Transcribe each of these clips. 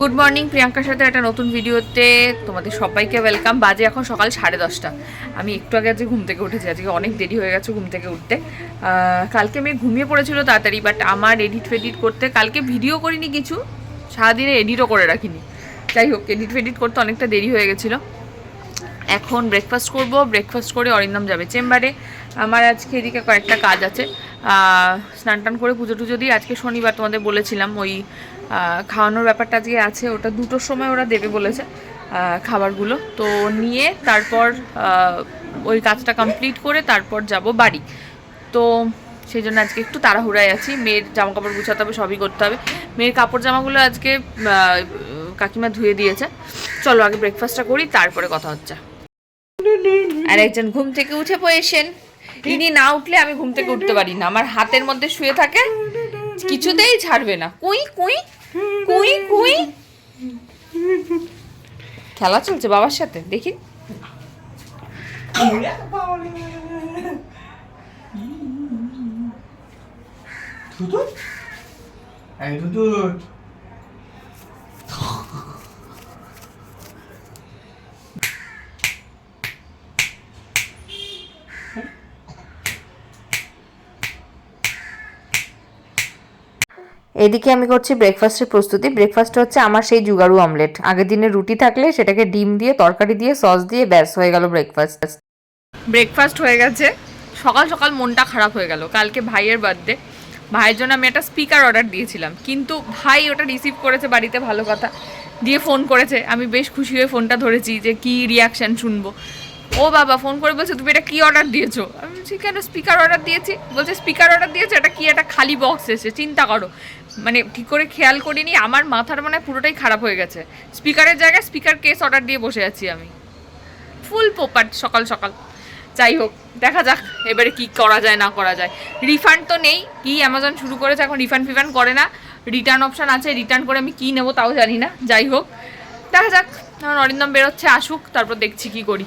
Good morning প্রিয়াঙ্কার সাথে একটা নতুন ভিডিওতে তোমাদের সবাইকে ওয়েলকাম বাজে এখন সকাল সাড়ে দশটা। আমি একটু আগে আজকে ঘুম থেকে উঠেছি। আজকে অনেক দেরি হয়ে গেছে ঘুম থেকে উঠতে। কালকে আমি ঘুমিয়ে পড়েছিল তাড়াতাড়ি বাট আমার এডিট ফেডিট করতে কালকে ভিডিও করিনি কিছু। সারাদিনে এডিটও করে রাখিনি। যাই হোক এডিট ফেডিট করতে অনেকটা দেরি হয়ে গেছিল। এখন ব্রেকফাস্ট করব। ব্রেকফাস্ট করে অরিন্দম যাবে চেম্বারে। আমার আজকে এদিকে কয়েকটা কাজ আছে। স্নান টান করে পুজো টুজো দিয়ে আজকে শনিবার তোমাদের বলেছিলাম, ওই খাওয়ানোর ব্যাপারটা আজকে আছে, ওটা দুটোর সময় ওরা দেবে বলেছে খাবারগুলো। তো নিয়ে তারপর ওই কাজটা কমপ্লিট করে তারপর যাব বাড়ি। তো সেই জন্য আজকে একটু তাড়াহুড়ায় আছি। মেয়ের জামা কাপড় গুছাতে হবে, সবই করতে হবে। মেয়ের কাপড় জামাগুলো আজকে কাকিমা ধুয়ে দিয়েছে। চলো আগে ব্রেকফাস্টটা করি, তারপরে কথা হচ্ছে। আর একজন ঘুম থেকে উঠে পড়েছেন ইনি না উঠলে আমি ঘুম থেকে উঠতে পারি না। আমার হাতের মধ্যে শুয়ে থাকে। কিছুতেই ছাড়বে না। কুই কুই কুই কুই। খেলা চলছে বাবার সাথে, দেখি। দুধ এই দুধ এদিকে আমি করছি ব্রেকফাস্টের প্রস্তুতি। ব্রেকফাস্ট হচ্ছে আমার সেই জুগাড়ু অমলেট আগের দিনে রুটি থাকলে সেটাকে ডিম দিয়ে, তরকারি দিয়ে সস দিয়ে ব্যাস, হয়ে গেল ব্রেকফাস্ট ব্রেকফাস্ট হয়ে গেছে। সকাল সকাল মনটা খারাপ হয়ে গেল। কালকে ভাইয়ের বার্থডে ভাইয়ের জন্য আমি একটা স্পিকার অর্ডার দিয়েছিলাম। কিন্তু ভাই ওটা রিসিভ করেছে বাড়িতে, ভালো কথা। দিয়ে ফোন করেছে। আমি বেশ খুশি হয়ে ফোনটা ধরেছি যে কি রিয়াকশান শুনব। ও বাবা ফোন করে বলছে, তুমি এটা কি অর্ডার দিয়েছ? আমি বলছি, কেন স্পিকার অর্ডার দিয়েছি? বলছে স্পিকার অর্ডার দিয়েছে? এটা কি? একটা খালি বক্স এসে চিন্তা করো। মানে ঠিক করে খেয়াল করিনি আমার মাথার মানে পুরোটাই খারাপ হয়ে গেছে স্পিকারের জায়গায় স্পিকার কেস অর্ডার দিয়ে বসে আছি আমি ফুল পোপাট সকাল সকাল যাই হোক দেখা যাক এবারে কি করা যায় না করা যায় রিফান্ড তো নেই কি অ্যামাজন শুরু করেছে এখন রিফান্ড ফিফান্ড করে না রিটার্ন অপশান আছে রিটার্ন করে আমি কি নেব তাও জানি না যাই হোক দেখা যাক এখন অরিন্দম বেরোচ্ছে আসুক তারপর দেখছি কি করি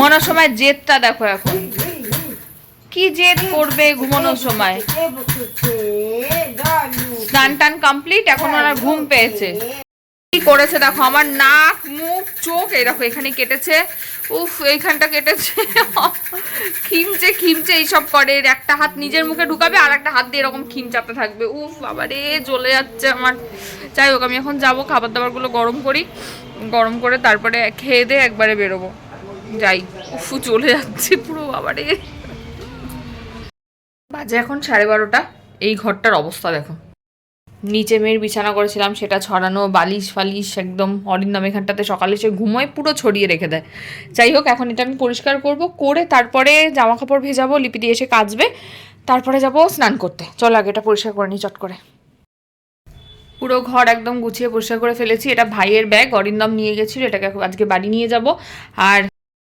ঘুমানোর সময় জেদটা দেখো এখন। কি জেদ করবে ঘুমানোর সময়? স্নান টান কমপ্লিট, এখন ওনার ঘুম পেয়েছে। কি করেছে দেখো, আমার নাক, মুখ, চোখ, এই দেখো, এখানে কেটেছে। উফ, এইখানটা কেটেছে। খিমচে খিমচে এইসব করে। একটা হাত নিজের মুখে ঢুকাবে, আর একটা হাত দিয়ে এরকম খিমচাতে থাকবে। উফ বাবারে জ্বলে যাচ্ছে আমার। যাই হোক, আমি এখন যাব, খাবার দাবারগুলো গরম করি। গরম করে তারপরে খেয়ে দিয়ে একবারে বেরোবো। যাই, উফু চলে যাচ্ছে পুরো বাবারে। বাজে এখন সাড়ে বারোটা, এই ঘরটার অবস্থা দেখো। নিচে মেয়ের বিছানা করেছিলাম, সেটা ছড়ানো, বালিশ ফালিশ একদম অরিন্দম এখানটাতে সকালে সে ঘুমোয়, পুরো ছড়িয়ে রেখে দেয়। যাই হোক, এখন এটা আমি পরিষ্কার করব, করে তারপরে জামা কাপড় ভেজাবো, লিপি দিয়ে এসে কাচবে, তারপরে যাব স্নান করতে। চল আগে এটা পরিষ্কার করে নিই, চট করে। পুরো ঘর একদম গুছিয়ে পরিষ্কার করে ফেলেছি, এটা ভাইয়ের ব্যাগ, অরিন্দম নিয়ে গেছিল, এটাকে আজকে বাড়ি নিয়ে যাব। আর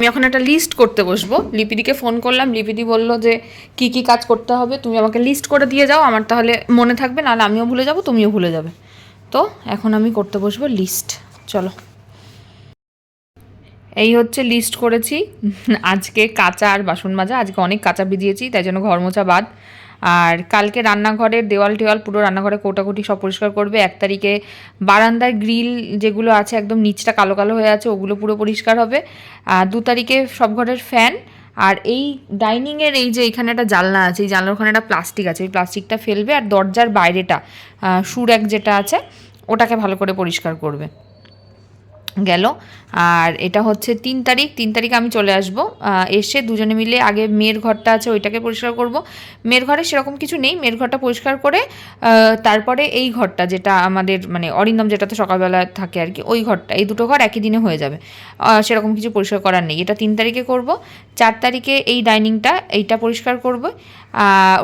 আমি এখন একটা লিস্ট করতে বসবো। লিপিদিকে ফোন করলাম, লিপিদি বলল যে, কি কি কাজ করতে হবে? তুমি আমাকে লিস্ট করে দিয়ে যাও, আমার তাহলে মনে থাকবে, নাহলে আমিও ভুলে যাব, তুমিও ভুলে যাবে। তো এখন আমি করতে বসবো লিস্ট চলো। এই হচ্ছে লিস্ট করেছি। আজকে কাঁচা আর বাসন মাজা, আজকে অনেক কাঁচা ভিজিয়েছি, তাই জন্য ঘর মোছা বাদ। আর কালকে রান্নাঘরের দেওয়াল টেওয়াল পুরো রান্নাঘরে কোটাকুটি সব পরিষ্কার করবে। এক তারিখে বারান্দায় গ্রিল যেগুলো আছে একদম নিচটা কালো কালো হয়ে আছে, ওগুলো পুরো পরিষ্কার হবে। আর দু তারিখে সব ঘরের ফ্যান। আর এই ডাইনিংয়ের এই যে এখানে একটা জানলা আছে, এই জানলার ওখানে একটা প্লাস্টিক আছে। ওই প্লাস্টিকটা ফেলবে আর দরজার বাইরেটা সুরেক যেটা আছে, ওটাকে ভালো করে পরিষ্কার করবে। গেল। আর এটা হচ্ছে তিন তারিখ। তিন তারিখ আমি চলে আসব। এসে দুজনে মিলে আগে মেয়ের ঘরটা আছে, ওইটাকে পরিষ্কার করব। মেয়ের ঘরে সেরকম কিছু নেই। মেয়ের ঘরটা পরিষ্কার করে তারপরে এই ঘরটা যেটা আমাদের মানে অরিন্দম যেটাতে সকালবেলা থাকে আর কি, ওই ঘরটা, এই দুটো ঘর একই দিনে হয়ে যাবে। সেরকম কিছু পরিষ্কার করার নেই। এটা তিন তারিখে করব। চার তারিখে এই ডাইনিংটা, এইটা পরিষ্কার করব।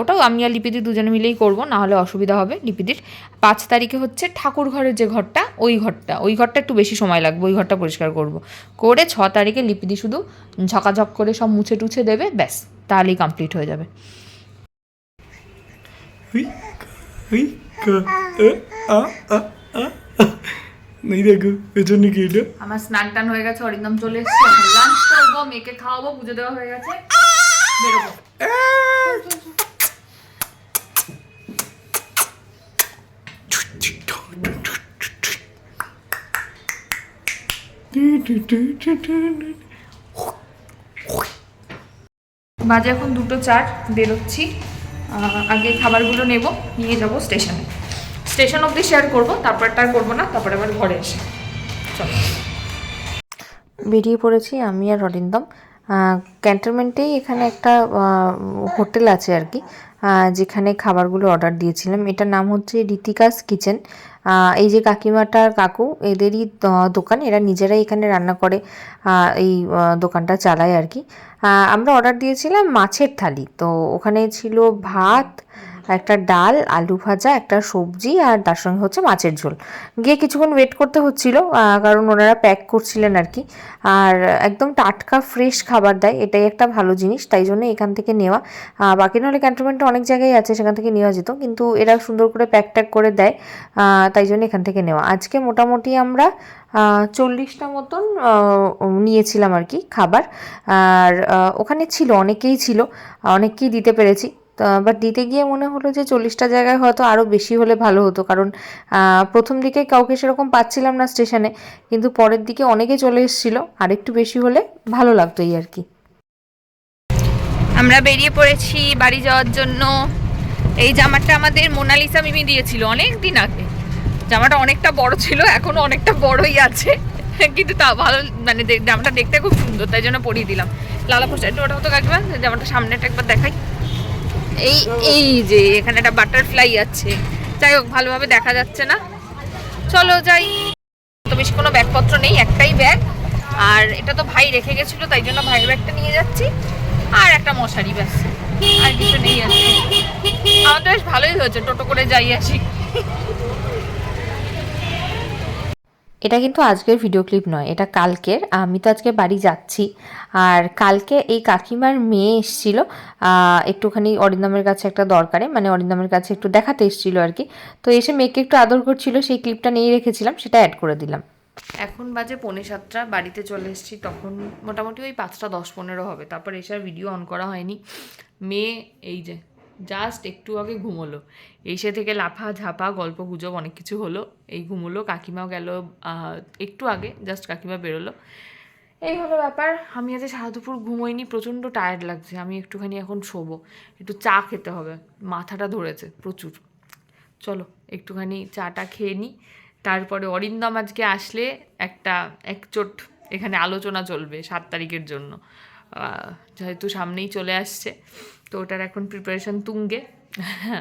ওটাও আমি আর লিপিদি দুজনে মিলেই করব না হলে অসুবিধা হবে লিপিদির। পাঁচ তারিখে হচ্ছে ঠাকুর ঘরের যে ঘরটা, ওই ঘরটা ওই ঘরটা একটু বেশি সময় লাগবে, ওই ঘরটা পরিষ্কার করব। করে ছ তারিখে লিপিদি শুধু ঝকাঝক করে সব মুছে টুছে দেবে, ব্যাস, তাহলেই কমপ্লিট হয়ে যাবে। আ। এই দেখো, পেছনে কি এটা? আমার স্নান টান হয়ে গেছে, অরিন্দম চলে এসছে। লাঞ্চ করব, মেয়েকে খাওয়াবো, পুজো দেওয়া হয়ে গেছে। বেরোবো। বাজে এখন দুটো চার, বেরোচ্ছি। আগে খাবারগুলো নেব, নিয়ে যাব স্টেশনে। স্টেশন অবধি শেয়ার করব তারপরটা করব না, তারপরে আবার ঘরে এসে। চলো। বেরিয়ে পড়েছি আমি আর অরিন্দম ক্যান্টনমেন্টেই এখানে একটা হোটেল আছে আর কি যেখানে খাবারগুলো অর্ডার দিয়েছিলাম। এটার নাম হচ্ছে ঋতিকাস কিচেন। এই যে কাকিমাটার কাকু, এদেরই দোকান। এরা নিজেরাই এখানে রান্না করে এই দোকানটা চালায় আর কি। আমরা অর্ডার দিয়েছিলাম মাছের থালি। তো ওখানে ছিল ভাত একটা ডাল, আলু ভাজা, একটা সবজি আর তার সঙ্গে হচ্ছে মাছের ঝোল। গিয়ে কিছুক্ষণ ওয়েট করতে হচ্ছিল কারণ ওনারা প্যাক করছিলেন আর কি। আর একদম টাটকা ফ্রেশ খাবার দেয়, এটাই একটা ভালো জিনিস, তাই জন্য এখান থেকে নেওয়া। বাকি নাহলে ক্যান্টনমেন্টে অনেক জায়গায় আছে, সেখান থেকে নেওয়া যেত, কিন্তু এরা সুন্দর করে প্যাক ট্যাক করে দেয় তাই জন্য এখান থেকে নেওয়া। আজকে মোটামুটি আমরা চল্লিশটা মতন নিয়েছিলাম আর কি খাবার। আর ওখানে ছিল, অনেকেই ছিল, অনেককেই দিতে পেরেছি। বাট দিতে গিয়ে মনে হলো যে চল্লিশটা জায়গায় হয়তো আরও বেশি হলে ভালো হতো। কারণ প্রথম দিকে কাউকে সেরকম পাচ্ছিলাম না স্টেশনে, কিন্তু পরের দিকে অনেকে চলে এসেছিল, আর একটু বেশি হলে ভালো লাগতো এই আর কি। আমরা বেরিয়ে পড়েছি বাড়ি যাওয়ার জন্য। এই জামাটা আমাদের মোনালিসা মিমি দিয়েছিল অনেক দিন আগে। জামাটা অনেকটা বড় ছিল এখনও অনেকটা বড়ই আছে। কিন্তু তা ভালো মানে জামাটা দেখতে খুব সুন্দর, তাই জন্য পরিয়ে দিলাম। লালা পোস্টার একটু ওটা হতো কাকিমা জামাটা সামনেটা একবার দেখাই। এই এই যে এখানে একটা বাটারফ্লাই আছে। যাই হোক, ভালোভাবে দেখা যাচ্ছে না। চলো যাই। তো বেশি কোনো ব্যাগপত্র নেই, একটাই ব্যাগ। আর এটা তো ভাই রেখে গেছিল, তাই জন্য ভাইয়ের ব্যাগটা নিয়ে যাচ্ছি। আর একটা মশারি ব্যাস। আর কিছু নেই আছে আমার তো বেশ ভালোই হয়েছে, টোটো করে যাই আসি। এটা কিন্তু আজকের ভিডিও ক্লিপ নয়, এটা কালকের। আমি তো আজকে বাড়ি যাচ্ছি। আর কালকে এই কাকিমার মেয়ে এসেছিল একটুখানি অরিন্দমের কাছে একটা দরকারে মানে অরিন্দমের কাছে একটু দেখাতে এসেছিল আর কি। তো এসে মেয়েকে একটু আদর করছিল, সেই ক্লিপটা নিয়ে রেখেছিলাম, সেটা অ্যাড করে দিলাম। এখন বাজে পৌনে সাতটা, বাড়িতে চলে এসেছি, তখন মোটামুটি ওই পাঁচটা দশ পনেরো হবে, তারপর এসে আর ভিডিও অন করা হয়নি। মেয়ে, এই যে জাস্ট একটু আগে ঘুমোলো। এসে থেকে লাফা, ঝাপা, গল্প গুজব অনেক কিছু হলো। এই ঘুমোলো, কাকিমাও গেল একটু আগে জাস্ট কাকিমা বেরোলো। এই হলো ব্যাপার। আমি আজ সারা দুপুর ঘুমোইনি, প্রচণ্ড টায়ার্ড লাগছে। আমি একটুখানি এখন শোবো। একটু চা খেতে হবে। মাথাটা ধরেছে প্রচুর। চলো, একটুখানি চাটা খেয়ে নিই তারপরে অরিন্দম আজকে আসলে একটা একচোট এখানে আলোচনা চলবে সাত তারিখের জন্য। যেহেতু সামনেই চলে আসছে। তো ওটার এখন প্রিপারেশন তুঙ্গে।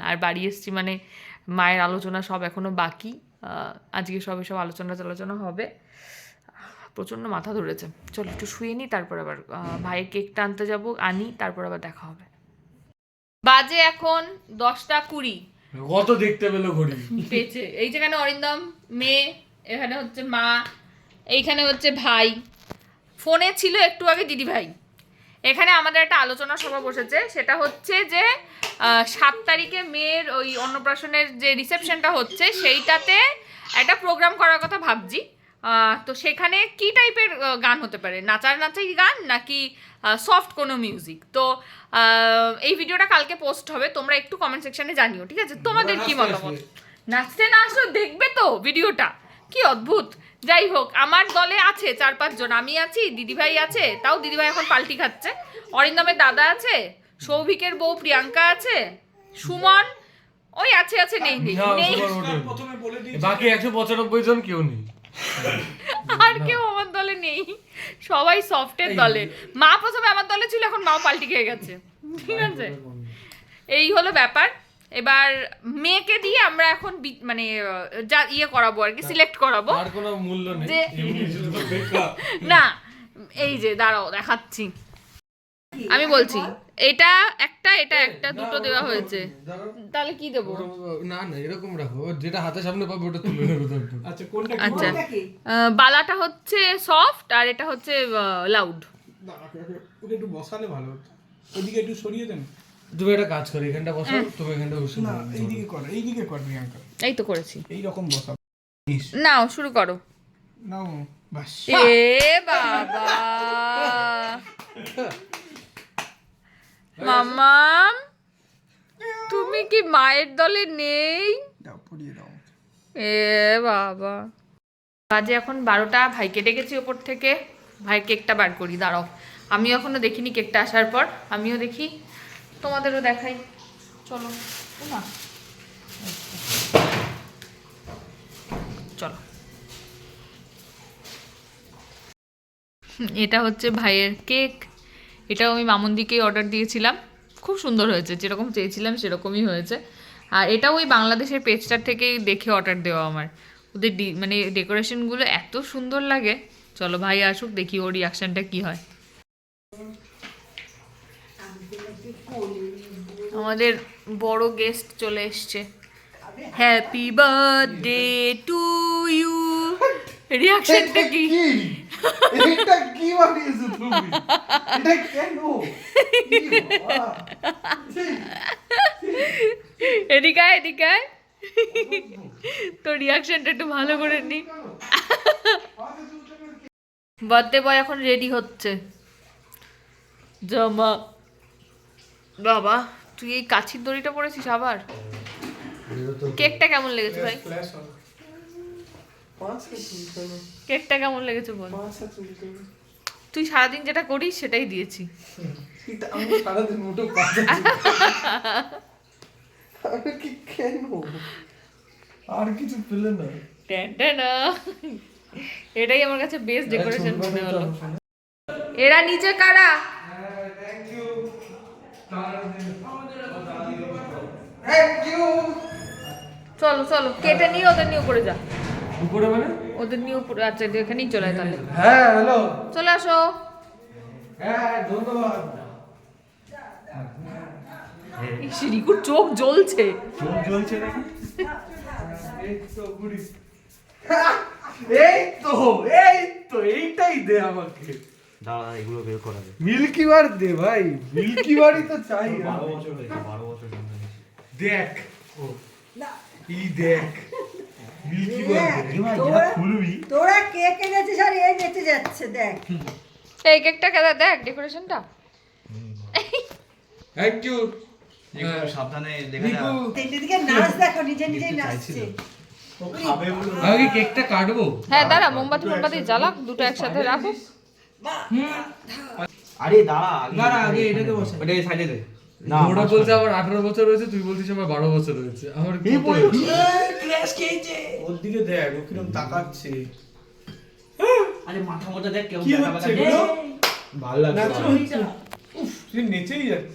আর বাড়ি এসছি মানে মায়ের আলোচনা সব এখনও বাকি। আজকে সব এসব আলোচনা টালোচনা হবে। প্রচণ্ড মাথা ধরেছে। চলো একটু শুয়ে নিই তারপর আবার ভাইয়ের কেকটা আনতে যাব আনি তারপর আবার দেখা হবে। বাজে এখন দশটা কুড়ি। কত দেখতে পেল ঘড়ি? পেয়েছে এই যেখানে অরিন্দম মেয়ে এখানে হচ্ছে মা এইখানে হচ্ছে ভাই। ফোনে ছিল একটু আগে দিদি ভাই এখানে আমাদের একটা আলোচনা সভা বসেছে সেটা হচ্ছে যে সাত তারিখে মেয়ের ওই অন্নপ্রাশনের যে রিসেপশনটা হচ্ছে সেইটাতে একটা প্রোগ্রাম করার কথা ভাবছি। তো সেখানে কি টাইপের গান হতে পারে? নাচার নাচাই গান নাকি সফট কোনো মিউজিক তো এই ভিডিওটা কালকে পোস্ট হবে তোমরা একটু কমেন্ট সেকশনে জানিও ঠিক আছে? তোমাদের কি মতামত? নাচতে না আসলেও দেখবে তো ভিডিওটা কি অদ্ভুত! যাই হোক আমার দলে আছে চার পাঁচজন আমি আছি দিদিভাই আছে তাও দিদিভাই এখন পাল্টি খাচ্ছে। অরিন্দমের দাদা আছে সৌভিকের বউ প্রিয়াঙ্কা আছে সুমন ওই আছে আছে নেই নেই নেই। বাকি একশো পঁচানব্বই জন কেউ নেই। আর কেউ আমার দলে নেই। সবাই সফটের দলে। মা প্রথমে আমার দলে ছিল এখন মাও পাল্টি খেয়ে গেছে। ঠিক আছে? এই হলো ব্যাপার। এবার মেয়েকে দিয়ে আমরা এখন বি- মানে যা ইয়ে করাবো আর কি সিলেক্ট করাবো। আর কোনো মূল্য নেই। না এই যে দাঁড়াও দেখাচ্ছি। আমি বলছি এটা একটা এটা একটা দুটো দেওয়া হয়েছে। তাহলে কি দেবো? না না এরকম রাখো। যেটা হাতের সামনে পাবে ওটা তুলে নেবে আচ্ছা কোনটা আচ্ছা। বালাটা হচ্ছে সফট আর এটা হচ্ছে লাউড ওকে একটু বসালে ভালো হতো। ওইদিকে একটু সরিয়ে দেন। তুমি একটা কাজ করো এখানটা বসো তুমি এখানটা বসে। না এইদিকে কর এইদিকে কর প্রিয়াঙ্কা। এই তো করেছি। এই রকম বসা। নাও শুরু করো। নাও বাস। এ বাবা। মাম্মাম তুমি কি মায়ের দলে নেই? দাও পড়িয়ে দাও। এ বাবা। বাজে এখন বারোটা ভাইকে ডেকেছি ওপর থেকে। ভাই কেকটা বার করি দাঁড়াও। আমি এখনও দেখিনি কেকটা আসার পর আমিও দেখি। তোমাদেরও দেখাই। চলো চলো। এটা হচ্ছে ভাইয়ের কেক। এটাও আমি মামুন্দিকেই অর্ডার দিয়েছিলাম। খুব সুন্দর হয়েছে, যেরকম চেয়েছিলাম সেরকমই হয়েছে। আর এটাও ওই বাংলাদেশের পেজটার থেকেই দেখে অর্ডার দেওয়া আমার। ওদের ডি মানে ডেকোরেশনগুলো এত সুন্দর লাগে। চলো ভাই আসুক, দেখি ওর রিয়াকশানটা কি হয়। আমাদের বড় গেস্ট চলে এসছে। হ্যাপি বার্থডে টু ইউ রিয়াকশনটা কি? এটা কি? বানিয়েছো তুমি? এটা কেন? এদিকে আয়, এদিকে আয়। তোর রিয়াকশনটা একটু ভালো করে নি। বার্থডে বয় এখন রেডি হচ্ছে। জামা। বাবা। তুই এই কাছির দড়িটা পরেছিস আবার? কেকটা কেমন লেগেছে ভাই? কেকটা কেমন লেগেছে বল। তুই সারাদিন যেটা করিস সেটাই দিয়েছি। আর কিছু পেলে না এটাই আমার কাছে বেস্ট ডেকোরেশন মনে হলো। এরা নিচে কারা? চলো চলো কেটে নিয়ে ওদের নিয়ে উপরে যা। উপরে মানে? ওদের নিয়ে উপরে আচ্ছা এখানেই চলে আয় তাহলে। হ্যাঁ হ্যালো। চলে আসো। হ্যাঁ ধন্যবাদ। রিকুর চোখ জ্বলছে। চোখ জ্বলছে নাকি? এই তো এই তো এইটাই দে আমাকে। দাঁড়া এগুলো বের করা যায় মিল্কি বার দে ভাই মিল্কি বারই তো চাই বারো বছর হয়েছে বারো বছর। দেখ। ও ই দেখ। মিল্কি খুলবি তোরা কে আর এই বেঁচে যাচ্ছে দেখ। এই কেকটা কেদা দেখ ডেকোরেশনটা থ্যাংক ইউ সাবধানে দেখা রিকু তিনটে দিকে নাচ দেখো নিজে নিজেই নাচছে। আমি কেকটা কাটবো। হ্যাঁ দাঁড়া মোমবাতি মোমবাতি জ্বালাক দুটো একসাথে রাখুক। আরে দাঁড়া দাঁড়া, আগে এটাকে বসা। ওটা সাইডে দে। না ওরা বলছে আমার আঠারো বছর হয়েছে তুই বলছিস আমার বারো বছর হয়েছে আমার কত হয়েছে? ওর দিকে দেখ ও কিরম তাকাচ্ছে। আরে মাথা মতো দেখ কেউ ভালো লাগছে উফ, তুই নেচেই যাচ্ছিস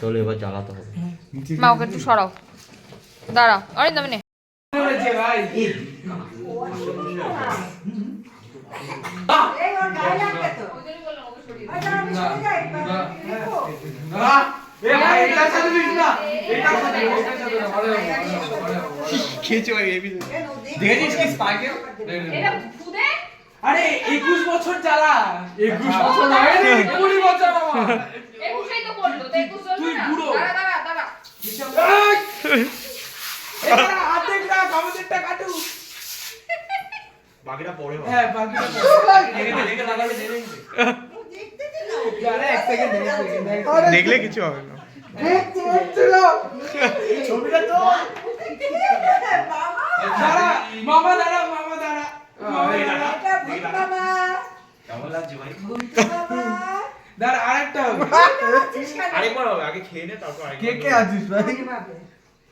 চলো এবার জ্বালাতে হবে। মা ওকে একটু সরাও। দাঁড়া, সরে যাই, না, ভাই দেখেছিস কি আরে একুশ বছর চালা একুশ বছর কুড়ি তুই বুড়ো। দাঁড়া দাঁড়া দাঁড়া এই! এবার হাতের কাট আমাদেরটা কাটু বাকিটা পরে হ্যাঁ বাকিটা দেখে দেখে দেখলে কিছু হবে না। ছবিটা তো দাঁড়া মামা মামা আরেকটা হবে। আরেকবার হবে আগে খেয়ে নে তারপর কে কে আছিস ভাই?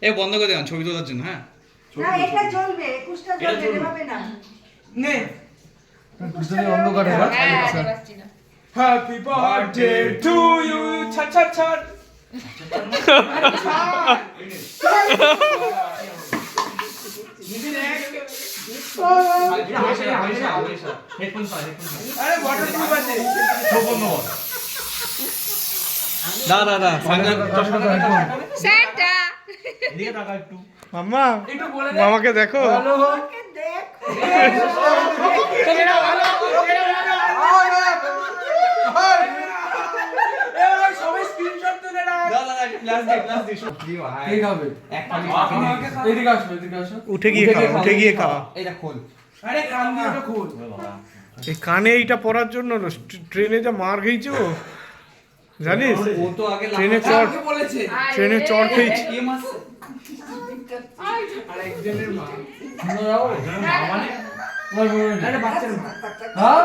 এ বন্ধ করে দেন ছবি তোলার জন্য হ্যাঁ? না, এটা জ্বলবে, একুশটা জ্বলবে, না। নে। দুজনে অন্ধকারে না না ওয়াটার প্রুফ আছে দাদা দাদা স্যান্টা এদিকে তাকা একটু মাম্মা একটু মামাকে দেখো দেখ। সবাই স্ক্রিনশট তুলে না দাদা দাদা ক্লাস দে ক্লাস দে দি ভাই ঠিক হবে এক খালি এদিকে আসো এদিকে আসো উঠে গিয়ে খাও উঠে গিয়ে খাও। আরে কান দিয়ে খোল। এই কানে এইটা পরার জন্য ট্রেনে যা মার খেয়েছে ও। জানিস? ও তো আগে ট্রেনে কাকে বলেছে। ট্রেনে চড় খেয়েছে। হ্যাঁ?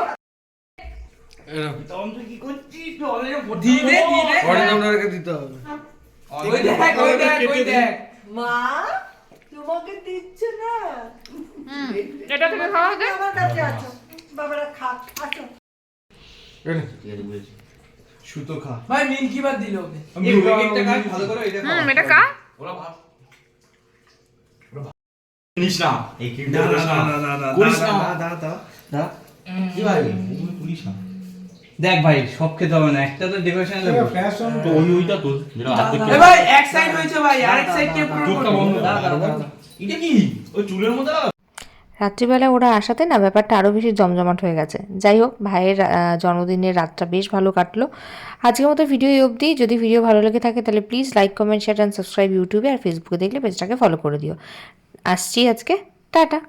ধীরে ধীরে দিতে হবে। ওই দেখ ওই দেখ ওই দেখ। মা তোমাকে দিচ্ছে না। এটা থেকে খাওয়া যায় আমার কাছে আছো বাবারা খা আসো। সুতো খা। ভাই মিল্কি বার দিল ওকে। এই উইকেটটা কাট ভালো করে এটা হুম এটা কা নিস না। এই কি না না না। না না না দা কি ভাই ওগুলো তুলিস না। দেখ ভাই সব খেতে হবে না একটা তো ডেকোরেশন লাগবে ফ্যাশন তো ওই ওইটা তো যেটা হাতে ভাই এক সাইড হয়েছে ভাই আরেক সাইড কে পুরো চোখটা বন্ধ। এটা কি? ওই চুলের মধ্যে? রাত্রিবেলা ওরা আসাতে না ব্যাপারটা আরও বেশি জমজমাট হয়ে গেছে। যাই হোক ভাইয়ের জন্মদিনের রাতটা বেশ ভালো কাটলো। আজকের মতো ভিডিও এই অবধি। যদি ভিডিও ভালো লেগে থাকে তাহলে please like comment share and subscribe ইউটিউবে আর ফেসবুকে দেখলে পেজটাকে ফলো করে দিও। আসছি আজকে। টাটা।